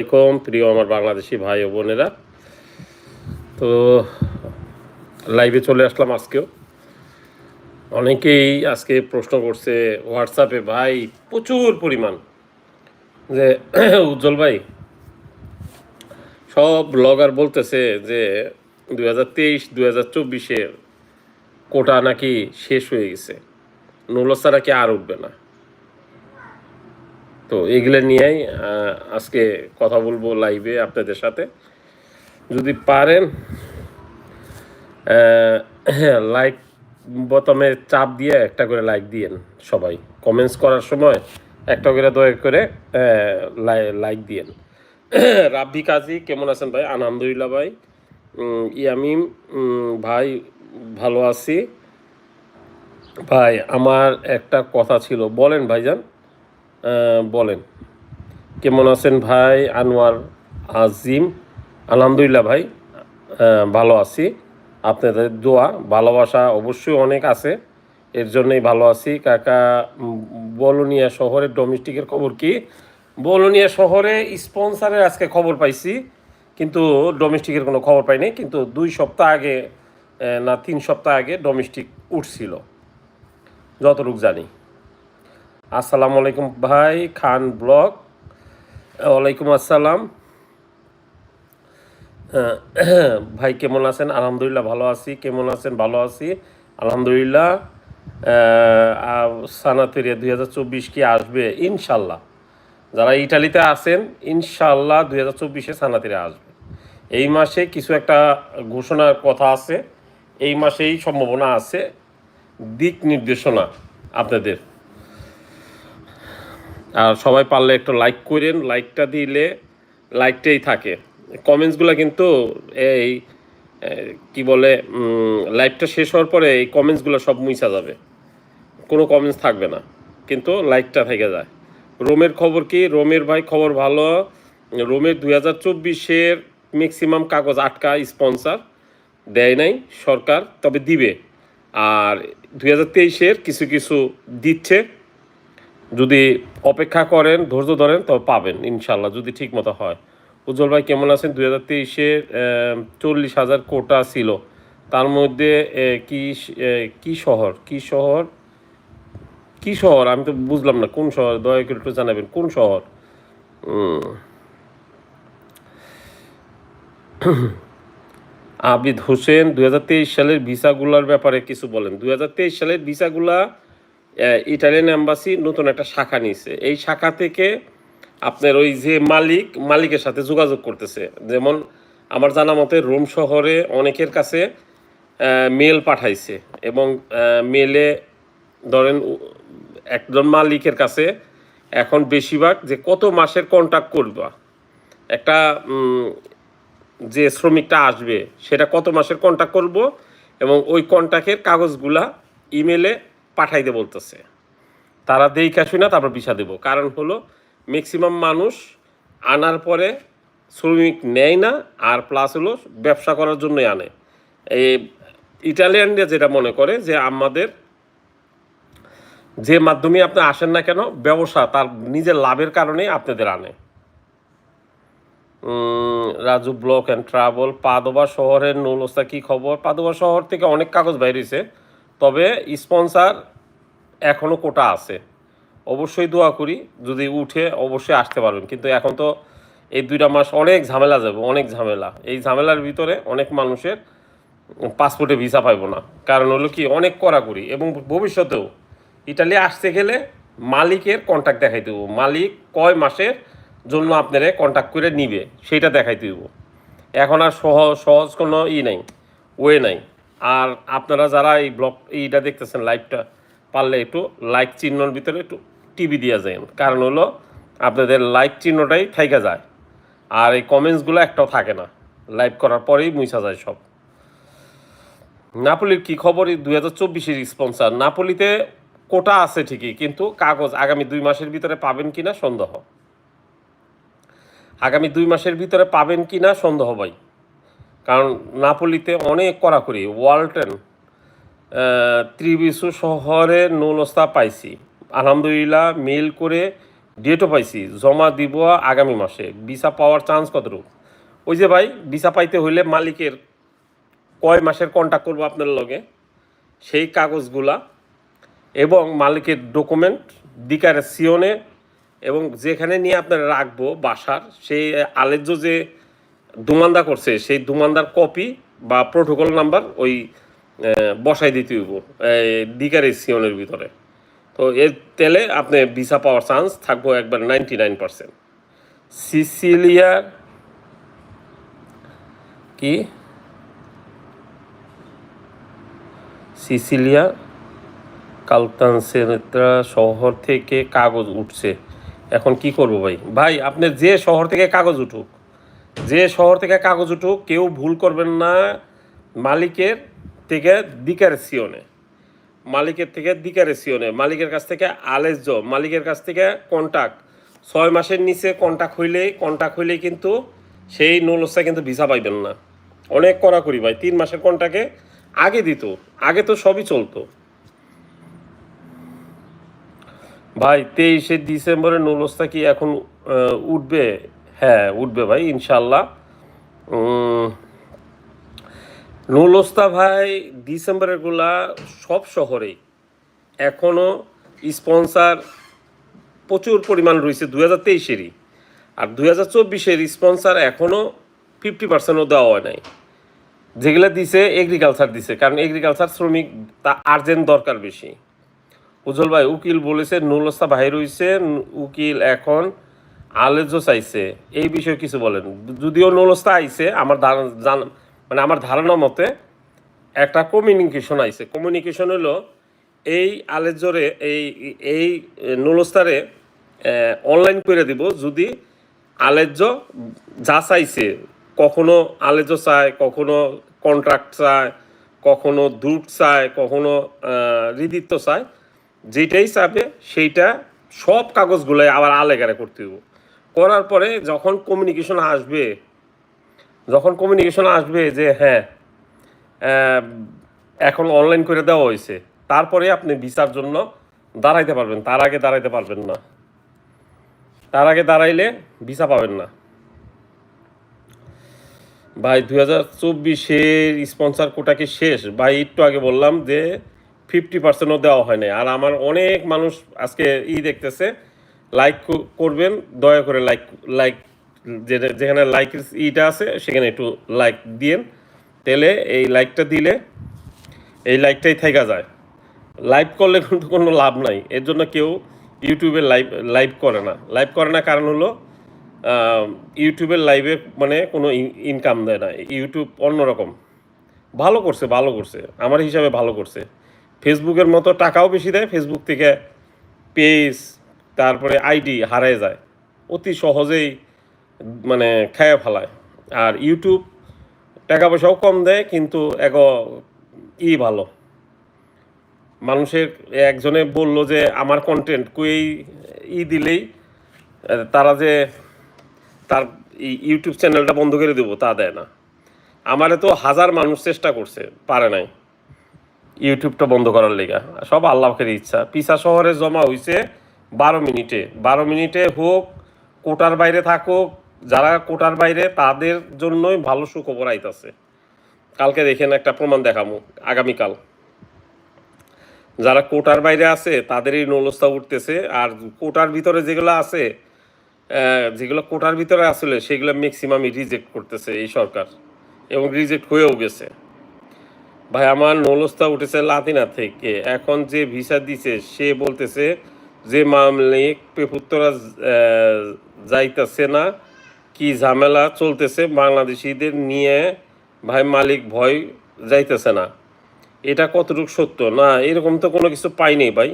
আলাইকুম প্রিয় আমার বাংলাদেশি ভাই ও বোনেরা। তো লাইভে চলে আসলাম আজকেও। অনেকেই আজকে প্রশ্ন করছে হোয়াটসঅ্যাপে ভাই, প্রচুর পরিমাণ যে, উজ্জ্বল ভাই, সব ব্লগার বলতেছে যে, দুই হাজার তেইশ, দুই হাজার চব্বিশে কোটা নাকি শেষ হয়ে গেছে। নুলস্তা নাকি আর উঠবে না? তো এগুলো নিয়েই আজকে কথা বলব লাইভে আপনাদের সাথে। যদি পারেন লাইক বোতামে চাপ দিয়ে একটা করে লাইক দিয়েন সবাই। কমেন্টস করার সময় একটা করে দয়া করে লাইক দিয়েন। রাব্বি কাজী, কেমন আছেন ভাই? আলহামদুলিল্লাহ ভাই। ইয়ামিম ভাই, ভালো আছি। ভাই, আমার একটা কথা ছিল। বলেন ভাইজান। বলেন। কেমন আছেন ভাই? আনোয়ার আজিম। আলহামদুলিল্লাহ ভাই ভালো আছি। আপনাদের দোয়া, ভালোবাসা অবশ্যই অনেক আছে। এর জন্যই ভালো আছি। কাকা বলোনিয়া শহরের ডোমেস্টিকের খবর কি? বলোনিয়া শহরে স্পন্সারের আজকে খবর পাইছি, কিন্তু ডোমেস্টিকের কোনো খবর পাইনি। কিন্তু দুই সপ্তাহ আগে না, তিন সপ্তাহ আগে ডোমেস্টিক উঠছিল। যতটুক জানি। আসসালামু আলাইকুম ভাই, খান ব্লগ। ওয়ালাইকুম আসসালাম। ভাই কেমন আছেন? আলহামদুলিল্লাহ ভালো আছি। কেমন আছেন? ভালো আছি। আলহামদুলিল্লাহ সানাতেরিয়া দুই হাজার চব্বিশ কি আসবে? ইনশাল্লাহ। যারা ইটালিতে আছেন, ইনশাল্লাহ দুই হাজার চব্বিশে সানাতেরিয়া আসবে। এই মাসে কিছু একটা ঘোষণার কথা আছে। এই মাসেই সম্ভাবনা আছে। দিক নির্দেশনা আপনাদের। আর সবাই পারলে একটু লাইক করেন লাইকটা দিলে লাইকটাই থাকে। কমেন্টসগুলো কিন্তু এই কি বলে লাইভটা শেষ হওয়ার পরে এই কমেন্টসগুলো সব মুছা যাবে। কোনো কমেন্টস থাকবে না, কিন্তু লাইকটা থেকে যায়। রোমের খবর কি? রোমের ভাই খবর ভালো। রোমের দুই হাজার চব্বিশের ম্যাক্সিমাম কাগজ আটকা স্পন্সার দেয় নাই, সরকার তবে দিবে। আর দুই হাজার তেইশের কিছু কিছু দিচ্ছে। যদি অপেক্ষা করেন, ধৈর্য ধরেন তবে পাবেন ইনশাল্লাহ যদি ঠিক মতো হয়। উজ্জ্বল ভাই, কেমন আছেন? দুই হাজার তেইশে চল্লিশ হাজার কোটা ছিল। তার মধ্যে কি কি শহর? কি শহর? কি শহর? আমি তো বুঝলাম না, কোন শহর? দয়া করে একটু জানাবেন, কোন শহর। আবিদ হোসেন, দুই হাজার তেইশ সালের ভিসাগুলোর ব্যাপারে কিছু বলেন। দুই হাজার তেইশ সালের ভিসাগুলা ইটালিয়ান এম্বাসি নতুন একটা শাখা নিয়েছে। এই শাখা থেকে আপনার ওই যে মালিক, মালিকের সাথে যোগাযোগ করতেছে। যেমন আমার জানা মতে রোম শহরে অনেকের কাছে মেল পাঠাইছে এবং মেলে ধরেন একজন মালিকের কাছে এখন বেশিরভাগ যে কত মাসের কন্ট্যাক্ট করবা, একটা যে শ্রমিকটা আসবে, সেটা কত মাসের কন্ট্যাক্ট করব এবং ওই কন্ট্যাক্টের কাগজগুলা ইমেলে পাঠাইতে বলতেছে। তারা দেইখা না, তারপর ভিসা দেবো। কারণ হলো ম্যাক্সিমাম মানুষ আনার পরে শ্রমিক নেয় না, আর প্লাস হলো ব্যবসা করার জন্যই আনে। এই ইটালিয়ানরা যেটা মনে করে যে, আমাদের যে মাধ্যমে আপনি আসেন না কেন, ব্যবসা তার নিজের লাভের কারণেই আপনাদের আনে। রাজু ব্লক অ্যান্ড ট্রাভেল পাদোবা শহরের নৌলস্তা কি খবর? পাদোবা শহর থেকে অনেক কাগজ বাইরেছে তবে স্পন্সার এখনও কোটা আছে। অবশ্যই দোয়া করি, যদি উঠে অবশ্যই আসতে পারবেন। কিন্তু এখন তো এই দুইটা মাস অনেক ঝামেলা যাবে, অনেক ঝামেলা। এই ঝামেলার ভিতরে অনেক মানুষের পাসপোর্টে ভিসা পাইব না। কারণ হলো কি, অনেক কড়াকড়ি। এবং ভবিষ্যতেও ইটালি আসতে গেলে মালিকের কন্ট্যাক্ট দেখাই দেবো মালিক কয় মাসের জন্য আপনারা কন্ট্যাক্ট করে নিবে সেইটা দেখাই দেবো এখন আর সহজ সহজ কোনো ই নাই, ওয়ে নাই। আর আপনারা যারা এই ব্লগ, এইটা দেখতেছেন লাইভটা পারলে একটু লাইক চিহ্নর ভিতরে একটু টিভি দিয়ে যায় কারণ হলো, আপনাদের লাইক চিহ্নটাই থাইকা যায়। আর এই কমেন্টসগুলো একটাও থাকে না। লাইভ করার পরেই মুছা যায় সব। নাপলির কি খবর? দুই হাজার চব্বিশের স্পন্সার নাপোলিতে কোটা আছে ঠিকই, কিন্তু কাগজ আগামী দুই মাসের ভিতরে পাবেন কিনা সন্দেহ। আগামী দুই মাসের ভিতরে পাবেন কিনা সন্দেহ ভাই। নাপোলিতে অনেক কড়াকড়ি, ওয়ালটন ত্রিবিশু শহরে নৌলস্তা পাইছি। আলহামদুলিল্লাহ মেল করে ডেটও পাইছি, জমা দিব আগামী মাসে। ভিসা পাওয়ার চান্স কতটুকু? ওই যে ভাই, ভিসা পাইতে হইলে মালিকের কয় মাসের কন্ট্যাক্ট করব আপনার লগে? সেই কাগজগুলা এবং মালিকের ডকুমেন্ট দিকারের সিওনে এবং যেখানে নিয়ে আপনার রাখব বাসার, সেই আলেজ্য যে দুমান্দা করছে, সেই দুমান্দার কপি বা প্রোটোকল নাম্বার ওই বসাই দিতে হইব দিকারের সিওনের ভিতরে। তো এর তেলে আপনি ভিসা পাওয়ার চান্স থাকব একবার নাইনটি নাইন পার্সেন্ট সিসিলিয়া কি? সিসিলিয়া কালতানসেনেত্রা শহর থেকে কাগজ উঠছে। এখন কি করব ভাই? ভাই, আপনি যে শহর থেকে কাগজ উঠুক যে শহর থেকে কাগজ উঠুক, কেউ ভুল করবেন না। মালিকের থেকে দিকার সিওনে। মালিকের থেকে দিকারে সিওনে। মালিকের কাছ থেকে আলেজ্য। মালিকের কাছ থেকে কন্টাক্ট ছয় মাসের নিচে কন্টাক্ট হইলেই কন্টাক্ট হইলেই কিন্তু সেই নোলসটা কিন্তু ভিসা পাইবেন না। অনেক কড়াকড়ি ভাই। তিন মাসের কন্টাকে আগে দিত। আগে তো সবই চলতো। ভাই, তেইশে ডিসেম্বরের নোলসটা কি এখন উঠবে? হ্যাঁ উঠবে ভাই ইনশাল্লাহ নুলস্তা ভাই, ডিসেম্বরেরগুলা সব শহরেই এখনও স্পন্সার প্রচুর পরিমাণ রয়েছে দু হাজার তেইশেরই। আর দুই হাজার চব্বিশের স্পন্সার এখনও ফিফটি পার্সেন্টও দেওয়া হয় নাই। যেগুলো দিছে এগ্রিকালচার দিছে, কারণ এগ্রিকালচার শ্রমিক, তা আর্জেন্ট দরকার বেশি। উজ্জ্বল ভাই, উকিল বলেছে নুলস্তা হইছে ন- উকিল এখন আলেজ্য চাইছে, এই বিষয়ে কিছু বলেন। যদিও নুলস্তা আইছে, আমার মানে আমার ধারণা মতে একটা কমিউনিকেশন আইছে। কমিউনিকেশন হলো এই আলেজ্যরে এই এই নুলস্তারে অনলাইন করে দিব যদি আলেজ্য যা চাইছে, কখনো আলেজ্য চায়, কখনো কন্ট্রাক্ট চায়, কখনো দুট চায়, কখনো হৃদিত্ব চায়, যেটাই চাবে সেইটা সব কাগজগুলোই আবার আলেগারে করতে দেবো করার পরে যখন কমিউনিকেশন আসবে, যখন কমিউনিকেশন আসবে যে হ্যাঁ এখন অনলাইন করে দেওয়া হয়েছে, তারপরে আপনি ভিসার জন্য দাঁড়াইতে পারবেন, তার আগে দাঁড়াইতে পারবেন না। তার আগে দাঁড়াইলে ভিসা পাবেন না। ভাই দু হাজার চব্বিশের স্পন্সার কোটা কি শেষ? ভাই, একটু আগে বললাম যে ফিফটি পার্সেন্টও দেওয়া হয় নাই। আর আমার অনেক মানুষ আজকে ই দেখতেছে লাইক করবেন, দয়া করে লাইক লাইক যেখানে লাইক ইটা আছে, সেখানে একটু লাইক দিয়েন। তেলে এই লাইকটা দিলে এই লাইকটাই থেকে যায়। লাইভ করলে কিন্তু কোনো লাভ নাই। এর জন্য কেউ ইউটিউবে লাইভ লাইভ করে না। লাইভ করে না কারণ হলো ইউটিউবের লাইভে মানে কোনো ইনকাম দেয় না। ইউটিউব অন্যরকম। ভালো করছে ভালো করছে। আমার হিসাবে ভালো করছে। ফেসবুকের মতো টাকাও বেশি দেয়। ফেসবুক থেকে পেজ তারপরে আইডি হারায় যায়। অতি সহজেই মানে খেয়ে ফেলায়। আর ইউটিউব টাকা পয়সাও কম দেয়, কিন্তু এক ই ভালো। মানুষের একজনে বলল যে, আমার কন্টেন্ট কুই ই দিলেই, তারা যে তার ইউটিউব চ্যানেলটা বন্ধ করে দেবো, তা দেয় না। আমারে তো হাজার মানুষ চেষ্টা করছে, পারে নাই। ইউটিউবটা বন্ধ করার লেগা। সব আল্লাহের ইচ্ছা। পিসা শহরে জমা হইছে বারো মিনিটে। বারো মিনিটে হোক, কোটার বাইরে থাকুক, যারা কোটার বাইরে, তাদের জন্যই ভালো সুখবর আইতাছে। কালকে দেখেন একটা প্রমাণ দেখামু, আগামীকাল। যারা কোটার বাইরে আছে, তাদেরই নলস্তা উঠতেছে। আর কোটার ভিতরে যেগুলো আছে যেগুলো কোটার ভিতরে আসলে, সেগুলো ম্যাক্সিমামই রিজেক্ট করতেছে এই সরকার। এবং রিজেক্ট হয়েও গেছে। ভাই, আমার নলস্তা উঠেছে লাতিনা থেকে। এখন যে ভিসা দিছে, সে বলতেছে যে মামলিক পেপুত্তরা যাইতেছে না, কি ঝামেলা চলতেছে বাংলাদেশিদের নিয়ে, ভাই মালিক ভয় যাইতেছে না। এটা কতটুকু সত্য? না, এরকম তো কোনো কিছু পাইনি ভাই।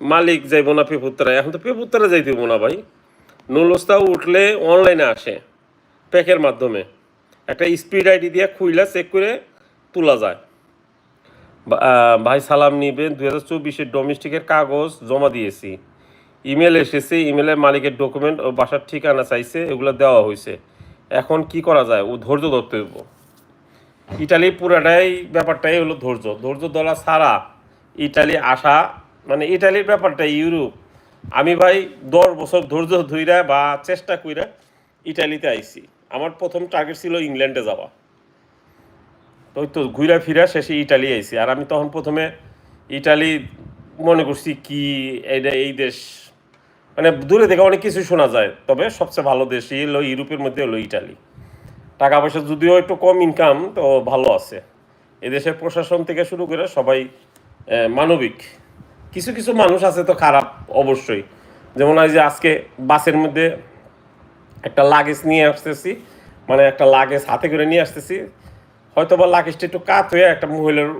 মালিক যাইব না পেপুত্তরা, এখন তো পেপুত্তরা যাইতেব না ভাই। নুলস্তা উঠলে অনলাইনে আসে, প্যাকের মাধ্যমে। একটা স্পিড আইডি দিয়ে খুইলা চেক করে তোলা যায়। ভাই সালাম নিবেন দু হাজার চব্বিশের ডোমেস্টিকের কাগজ জমা দিয়েছি। ইমেল এসেছে ইমেলের মালিকের ডকুমেন্ট ও বাসার ঠিকানা চাইছে, এগুলো দেওয়া হয়েছে। এখন কি করা যায়? ও ধৈর্য ধরতে হইব। ইটালি পুরাটাই, ব্যাপারটাই হলো ধৈর্য। ধৈর্য ধরা ছাড়া ইটালি আসা মানে ইটালির ব্যাপারটা, ইউরোপ। আমি ভাই দশ বছর ধৈর্য ধইরা বা চেষ্টা কইরা ইটালিতে আইছি। আমার প্রথম টার্গেট ছিল ইংল্যান্ডে যাওয়া। তো ওই তো ঘুরা ফিরা শেষে ইটালি আইছি। আর আমি তখন প্রথমে ইটালি মনে করছি কি এটা এই দেশ। মানে দূরে থেকে অনেক কিছু শোনা যায়, তবে সবচেয়ে ভালো দেশ হলো ইউরোপের মধ্যে হলো ইটালি। টাকা পয়সা যদিও একটু কম ইনকাম তো ভালো আছে। এদেশের প্রশাসন থেকে শুরু করে সবাই মানবিক। কিছু কিছু মানুষ আছে তো খারাপ, অবশ্যই। যেমন এই যে আজকে বাসের মধ্যে একটা লাগেজ নিয়ে আসতেছি মানে একটা লাগেজ হাতে করে নিয়ে আসতেছি। হয়তো বা লাগেজটা একটু কাত হয়ে একটা মহিলার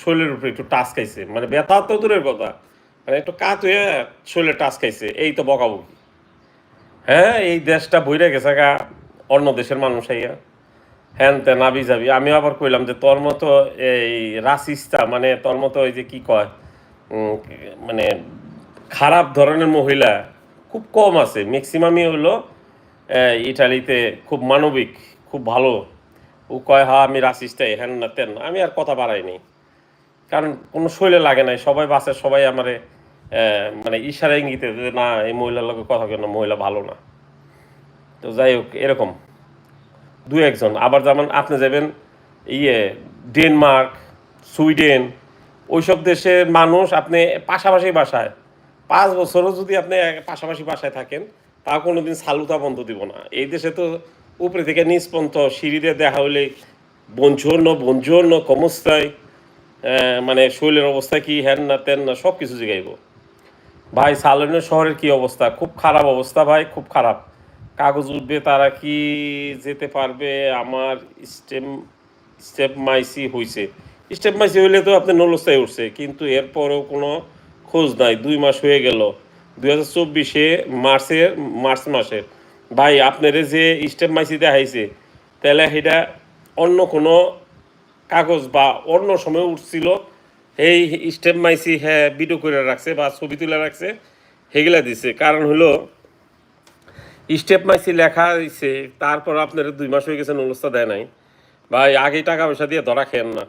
শরীরের উপরে একটু টাচ খাইছে। মানে ব্যথা তো দূরের কথা। মানে একটু কাত হয়ে শরীরে টাচ খাইছে। এই তো বকাবকি। হ্যাঁ এই দেশটা বইরে গেছে গা। অন্য দেশের মানুষ আইয়া। হ্যান তেন আবি যাবি। আমি আবার কইলাম যে তোর মতো এই রাসিস্তা মানে তোর মতো ওই যে কি কয় মানে খারাপ ধরনের মহিলা খুব কম আছে। ম্যাক্সিমামই হলো ইটালিতে খুব মানবিক, খুব ভালো ও কয় হা আমি রাসিস্টাই হ্যান না তেন। আমি আর কথা বাড়াইনি। কারণ কোনো শৈলে লাগে নাই, সবাই বাসে সবাই আমারে মানে ইশারা ইঙ্গিতে না, এই মহিলার লোকে কথা কেন মহিলা ভালো না। তো যাই হোক, এরকম। দু একজন, আবার যেমন আপনি যাবেন ইয়ে ডেনমার্ক সুইডেন ওইসব দেশের মানুষ আপনি পাশাপাশি বাসায়। পাঁচ বছরও যদি আপনি পাশাপাশি বাসায় থাকেন, তাও কোনোদিন সালুতা বন্ধ দিব না। এই দেশে তো উপরে থেকে নিচ পর্যন্ত সিঁড়িতে দেখা হলে বঞ্চন্ন বঞ্চন্ন কমস্তায় মানে শরীরের অবস্থা কি হ্যান না তেন না সব কিছু জিগাইব। ভাই, সালনের শহরের কি অবস্থা? খুব খারাপ অবস্থা ভাই, খুব খারাপ। কাগজ উঠবে, তারা কি যেতে পারবে? আমার স্টেম, স্টেপ মাইসি হয়েছে স্টেপ মাইসি হইলে তো আপনি নলস্তায় উঠছে, কিন্তু এরপরেও কোনো খোঁজ নাই। দুই মাস হয়ে গেল। দুই হাজার চব্বিশে মার্চের, মার্চ মাসের ভাই, আপনার যে স্টেপ মাইসি দেখাইছে, তাহলে সেটা অন্য কোনো কাগজ বা অন্য সময় উঠছিল, সেই স্টেপ মাইসি হ্যাঁ ভিডিও করে রাখছে বা ছবি তুলে রাখছে সেগুলা দিছে। কারণ হলো, স্টেপ মাইসি লেখা দিছে তারপর আপনার দুই মাস হয়ে গেছে নলস্তা দেয় নাই। ভাই, আগে টাকা পয়সা দিয়ে ধরা খেন না।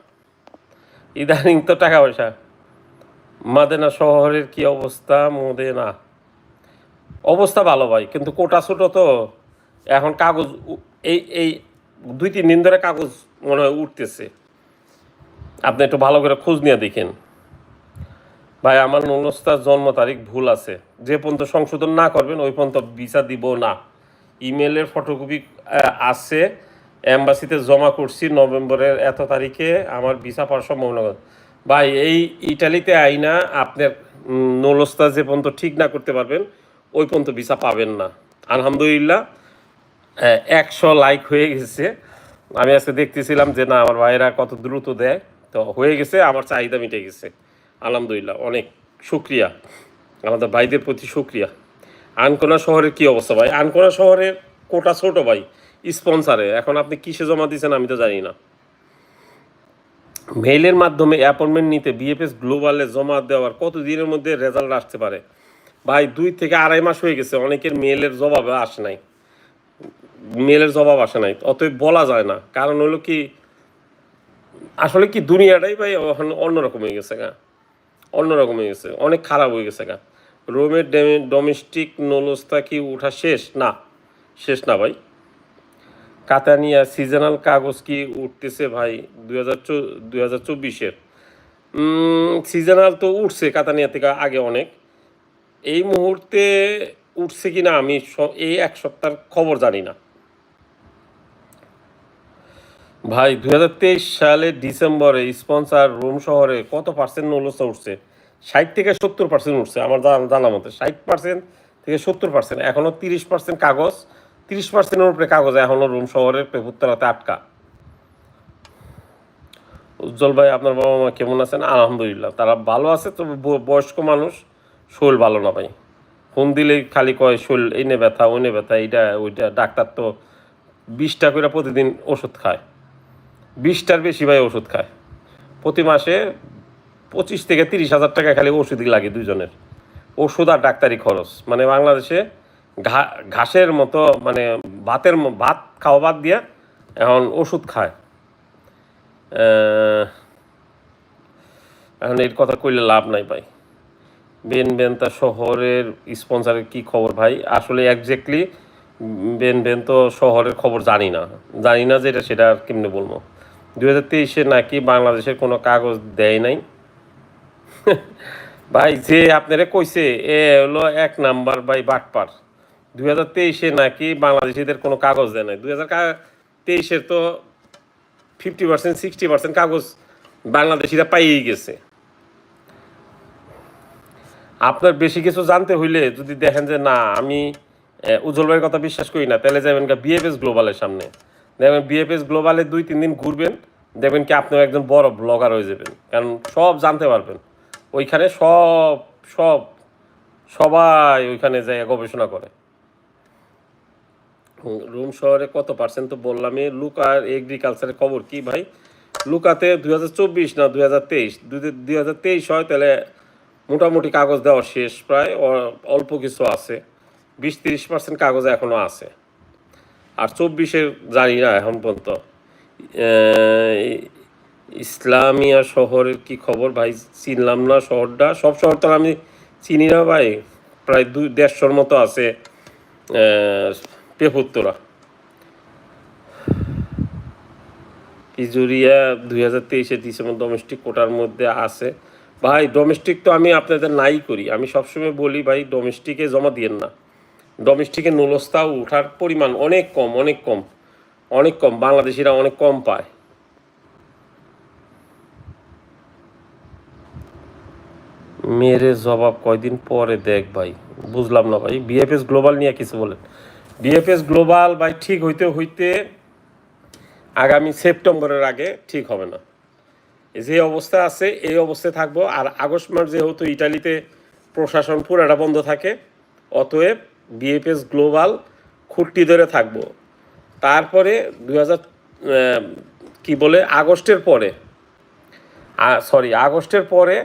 ইদানিং তো টাকা পয়সা। মাদেনা শহরের কি অবস্থা, মদেনা? অবস্থা ভালো ভাই কিন্তু কোটা ছোট তো। এখন কাগজ এই এই দুই তিন দিন ধরে কাগজ মনে হয় উঠতেছে। আপনি একটু ভালো করে খোঁজ নিয়ে দেখেন। ভাই আমার নলস্তার জন্ম তারিখ ভুল আছে। যে পর্যন্ত সংশোধন না করবেন ওই পর্যন্ত ভিসা দিব না। ইমেলের ফটোকপি আছে। অ্যাম্বাসিতে জমা করছি নভেম্বরের এত তারিখে আমার ভিসা পাওয়ার সম্ভাবনা ভাই এই ইটালিতে আইনা আপনার উম, নলস্তা যে পর্যন্ত ঠিক না করতে পারবেন ওই পর্যন্ত ভিসা পাবেন না। আলহামদুলিল্লাহ একশো লাইক হয়ে গেছে। আমি আজকে দেখতেছিলাম যে, না, আমার ভাইরা কত দ্রুত দেয়। তো হয়ে গেছে, আমার চাহিদা মিটে গেছে। আলহামদুলিল্লাহ, অনেক শুক্রিয়া। আমাদের ভাইদের প্রতি শুক্রিয়া। আনকোনা শহরের কি অবস্থা ভাই? আনকোনা শহরের কোটা ছোট ভাই স্পন্সারে এখন আপনি কিসে জমা দিয়েছেন আমি তো জানি না। মেইলের মাধ্যমে অ্যাপয়েন্টমেন্ট নিতে বিএফএস গ্লোবালে জমা দেওয়ার কত দিনের মধ্যে রেজাল্ট আসতে পারে? ভাই, দুই থেকে আড়াই মাস হয়ে গেছে, অনেকের মেলের জবাব আসে নাই। মেলের জবাব আসে নাই, অতএব বলা যায় না। কারণ হলো কি, আসলে কি দুনিয়াটাই ভাই অন্যরকম হয়ে গেছে গা। অন্যরকম হয়ে গেছে, অনেক খারাপ হয়ে গেছে গা। রোমের ডোমেস্টিক নলস্তা কি উঠা শেষ? না শেষ না ভাই। কাতানিয়া সিজনাল কাগজ কি উঠতেছে ভাই, দুই হাজার দুই হাজার চব্বিশের? সিজনাল তো উঠছে কাতানিয়া থেকে আগে অনেক। এই মুহূর্তে উঠছে কি না আমি এই এক সপ্তাহের খবর জানি না। ভাই, দুই হাজার তেইশ সালের ডিসেম্বরে স্পন্সার রোম শহরে কত পার্সেন্ট নলসা উঠছে? ষাট থেকে সত্তর পার্সেন্ট উঠছে, আমার জানা মতে। ষাট পার্সেন্ট থেকে সত্তর পার্সেন্ট এখনও তিরিশ পার্সেন্ট কাগজ। তিরিশ পার্সেন্টের উপরে কাগজ এখনও রোম শহরের পেপুত্তরাতে আটকা। উজ্জ্বল ভাই, আপনার বাবা মা কেমন আছেন? আলহামদুলিল্লাহ, তারা ভালো আছে, তবে বয়স্ক মানুষ। শরীর ভালো না ভাই। ফোন দিলেই খালি কয়, শোল, এই নে ব্যথা, ওই নে ব্যথা, এইটা, ওইটা। ডাক্তার তো বিশটা করে প্রতিদিন ওষুধ খায়। বিশটার বেশি ভাই ওষুধ খায়। প্রতি মাসে পঁচিশ থেকে তিরিশ হাজার টাকা খালি ওষুধই লাগে দুজনের ওষুধ আর ডাক্তারি খরচ। মানে বাংলাদেশে ঘা, ঘাসের মতো মানে ভাতের ভাত খাওয়া বাদ দিয়ে এখন ওষুধ খায়। এখন এর কথা কইলে লাভ নাই ভাই। বেন বেন্তা শহরের স্পন্সরের কি খবর ভাই? আসলে একজ্যাক্টলি বেন বেন্ত শহরের খবর জানি না। জানি না যেটা সেটা আর কেমনে বলব। দু হাজার তেইশে নাকি বাংলাদেশের কোনো কাগজ দেয় নাই। ভাই, যে আপনারা কইছে, এ হলো এক নাম্বার ভাই বাটপার। দুই হাজার তেইশে নাকি বাংলাদেশিদের কোনো কাগজ দেয় নাই। দুই হাজার তেইশের তো ফিফটি পার্সেন্ট সিক্সটি পার্সেন্ট কাগজ বাংলাদেশিরা পাইয়েই গেছে। আপনার বেশি কিছু জানতে হইলে যদি দেখেন যে, না, আমি উজ্জ্বল ভাইয়ের কথা বিশ্বাস করি না, তাহলে যাবেন বিএফএস গ্লোবালের সামনে। দেখবেন বিএফএস গ্লোবালে দুই, তিন দিন ঘুরবেন, দেখবেন কি আপনিও একজন বড় ব্লগার হয়ে যাবেন। কারণ সব জানতে পারবেন। ওইখানে সব সব, সবাই ওইখানে যায় গবেষণা করে। রুম শহরে কত পার্সেন্ট তো বললামই, লুকার এগ্রিকালচারের খবর কি ভাই? লুকাতে দুই হাজার চব্বিশ না দুই হাজার তেইশ? দুই হাজার তেইশ হয়, তাহলে মোটামুটি কাগজ দেওয়া শেষ, প্রায় অল্প কিছু আছে। বিশ তিরিশ পার্সেন্ট কাগজ এখনও আছে। আর চব্বিশের জানি না এখন পর্যন্ত। ইসলামিয়া শহরের কি খবর ভাই? চিনলাম না শহরটা। সব শহর তো আমি চিনি না ভাই। প্রায় দুই, দেড়শোর মতো আছে পেপুত্তরা ইজুরিয়া দুই হাজার তেইশে ডিসেম্বর ডোমেস্টিক কোটার মধ্যে আছে। ভাই ডোমেস্টিক তো আমি আপনাদের নাই করি। আমি সবসময় বলি, ভাই ডোমেস্টিকে জমা দিয়েন না। ডোমেস্টিকে নুলস্তা ওঠার পরিমাণ অনেক কম অনেক কম। অনেক কম, বাংলাদেশিরা অনেক কম পায়। মেরে জবাব কয়দিন পরে দেখ ভাই। বুঝলাম না ভাই বিএফএস গ্লোবাল নিয়ে কিছু বলেন। বিএফএস গ্লোবাল ভাই, ঠিক হইতে হইতে আগামী সেপ্টেম্বরের আগে ঠিক হবে না। যে অবস্থা আছে, এই অবস্থায় থাকব। আর আগস্ট মাস যেহেতু ইটালিতে প্রশাসন পুরাটা বন্ধ থাকে, অতএব বিএফএস গ্লোবাল খুঁটি ধরে থাকব। তারপরে দু কী বলে, আগস্টের পরে সরি আগস্টের পরে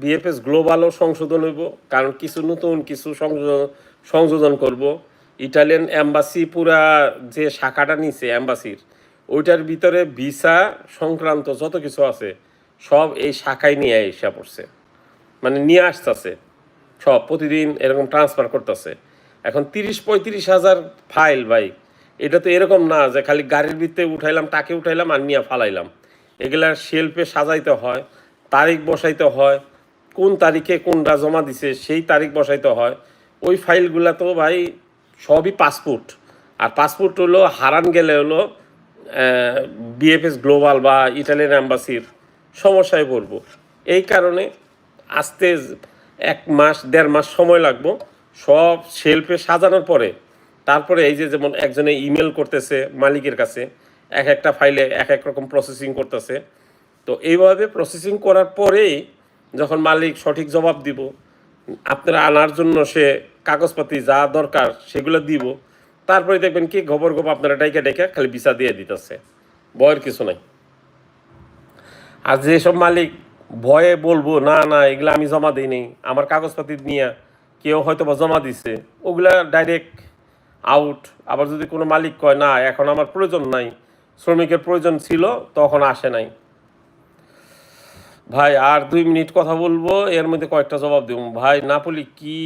বিএফএস গ্লোবালও সংশোধন হইব, কারণ কিছু নতুন কিছু সংযোজন করব। ইটালিয়ান অ্যাম্বাসি পুরা যে শাখাটা নিছে অ্যাম্বাসির ওইটার ভিতরে ভিসা সংক্রান্ত যত কিছু আছে, সব এই শাখায় নিয়ে এসে পড়ছে। মানে নিয়ে আসতেছে। সব প্রতিদিন এরকম ট্রান্সফার করতেছে। এখন তিরিশ পঁয়ত্রিশ হাজার ফাইল ভাই। এটা তো এরকম না যে খালি গাড়ির ভিতরে উঠাইলাম টাকে উঠাইলাম আর নিয়ে ফালাইলাম। এগুলা শেলফে সাজাইতে হয়, তারিখ বসাইতে হয়, কোন তারিখে কোনটা জমা দিছে সেই তারিখ বসাইতে হয়। ওই ফাইলগুলা তো ভাই সবই পাসপোর্ট আর পাসপোর্ট হলো, হারান গেলে হলো বিএফএস গ্লোবাল বা ইটালিয়ান অ্যাম্বাসির সমস্যায় পড়ব। এই কারণে আস্তে এক মাস, দেড় মাস সময় লাগবো। সব শেলফে সাজানোর পরে, তারপরে এই যে যেমন একজনে ইমেল করতেছে মালিকের কাছে, এক একটা ফাইলে এক এক রকম প্রসেসিং করতেছে। তো এইভাবে প্রসেসিং করার পরেই যখন মালিক সঠিক জবাব দিব, আপনারা আনার জন্য সে কাগজপাতি যা দরকার সেগুলো দিব তারপরে দেখবেন কি, গোবর গোবর আপনারা ডাইকা ডাইকা খালি ভিসা দিয়ে দিতেছে। ভয়ের কিছু নাই। আর যেসব মালিক ভয়ে বলব, না না, এগুলো আমি জমা দিইনি, আমার কাগজপাতি নিয়ে কেউ হয়তো বা জমা দিছে, ওগুলা ডাইরেক্ট আউট আবার যদি কোনো মালিক কয়, না, এখন আমার প্রয়োজন নাই, শ্রমিকের প্রয়োজন ছিল, তখন আসে নাই। ভাই, আর দুই মিনিট কথা বলব, এর মধ্যে কয়েকটা জবাব দেব। ভাই, নাপলি কি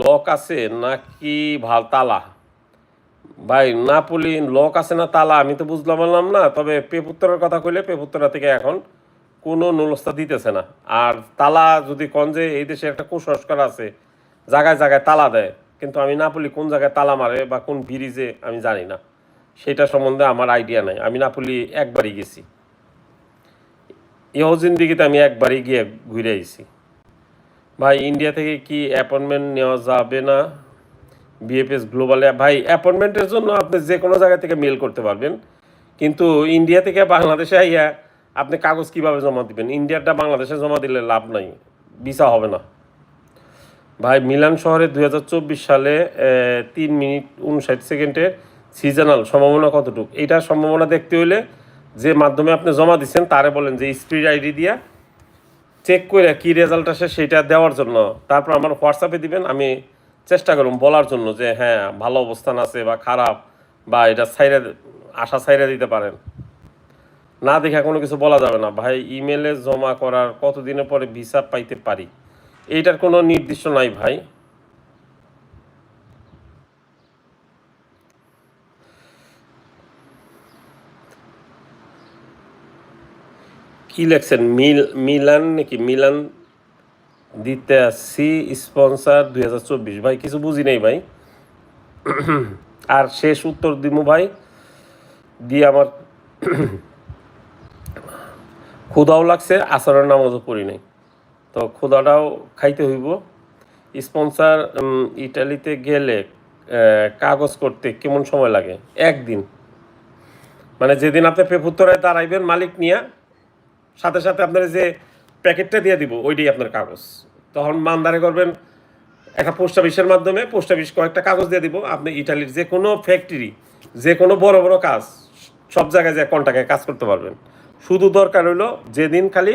লক আছে নাকি ভালো তালা ভাই, নাপলি লক আছে না তালা, আমি তো বুঝলাম না, তবে পেপুত্তরের কথা কইলে পেপুত্তরা থেকে এখন কোনো নুলস্তা দিতেছে না। আর তালা যদি কন যে এই দেশে একটা কুসংস্কার আছে, জায়গায় জায়গায় তালা দেয়, কিন্তু আমি নাপলি কোন জায়গায় তালা মারে বা কোন ব্রিজে আমি জানি না। সেটা সম্বন্ধে আমার আইডিয়া নাই, আমি নাপলি একবারই গেছি। ইহ জিন্দিগিতে আমি একবারই গিয়ে ঘুরে আইছি। ভাই, ইন্ডিয়া থেকে কি অ্যাপয়েন্টমেন্ট নেওয়া যাবে না? বিএফএস গ্লোবালে ভাই অ্যাপয়েন্টমেন্টের জন্য আপনি যে কোনো জায়গা থেকে মেল করতে পারবেন। কিন্তু ইন্ডিয়া থেকে বাংলাদেশে আইয়া আপনি কাগজ কীভাবে জমা দিবেন? ইন্ডিয়াটা বাংলাদেশে জমা দিলে লাভ নাই। ভিসা হবে না। ভাই, মিলান শহরে দু হাজার চব্বিশ সালে তিন মিনিট উনষাট সেকেন্ডের সিজনাল সম্ভাবনা কতটুকু? এইটা সম্ভাবনা দেখতে হইলে যে মাধ্যমে আপনি জমা দিচ্ছেন, তারে বলেন যে স্পিড আইডি দিয়া চেক করে কি রেজাল্ট আসে সেটা দেওয়ার জন্য। তারপর আমার হোয়াটসঅ্যাপে দিবেন, আমি চেষ্টা করুন বলার জন্য যে হ্যাঁ ভালো অবস্থান আছে বা খারাপ বা এটা সাইডে আশা সাইডে দিতে পারেন। না দেখে কোনো কিছু বলা যাবে না। ভাই ইমেলে জমা করার কতদিনের পরে ভিসা পাইতে পারি? এইটার কোনো নির্দিষ্ট নাই ভাই। কি লেখছেন? মিল, মিলান নাকি মিলান দিতে আসছি স্পন্সার দুই হাজার চব্বিশ। ভাই, কিছু বুঝি নেই ভাই। আর শেষ উত্তর দিমু ভাই। দিয়ে আমার ক্ষুদাও লাগছে আসরের নামাজও পড়ি নাই। তো ক্ষুদাটাও খাইতে হইব। স্পন্সার ইটালিতে গেলে কাগজ করতে কেমন সময় লাগে? একদিন। মানে যেদিন আপনি পেপুত্তরায় দাঁড়াইবেন মালিক নিয়ে, সাথে সাথে আপনার যে প্যাকেটটা দিয়ে দিব, ওইটাই আপনার কাগজ। তখন মানদারে করবেন, একটা পোস্ট অফিসের মাধ্যমে পোস্ট অফিস কয়েকটা কাগজ দিয়ে দিব, আপনি ইটালির যে কোনো ফ্যাক্টরি যে কোনো বড় বড় কাজ, সব জায়গায় যে কন্টাকে কাজ করতে পারবেন। শুধু দরকার হইল যেদিন খালি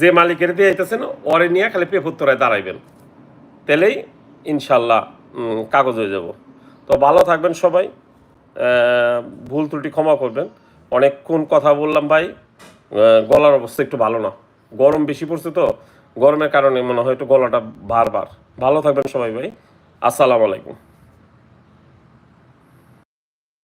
যে মালিকের দিয়ে আইতেছেন ওরে নিয়ে খালি পেপুত্তরায় দাঁড়াইবেন। তাহলেই ইনশাল্লাহ কাগজ হয়ে যাব। তো ভালো থাকবেন সবাই ভুল ত্রুটি ক্ষমা করবেন। অনেকক্ষণ কথা বললাম ভাই গলার অবস্থা একটু ভালো না। গরম বেশি পড়ছে তো, গরমের কারণে মনে হয় একটু গলাটা বারবার। ভালো থাকবেন সবাই ভাই। আসসালামু আলাইকুম।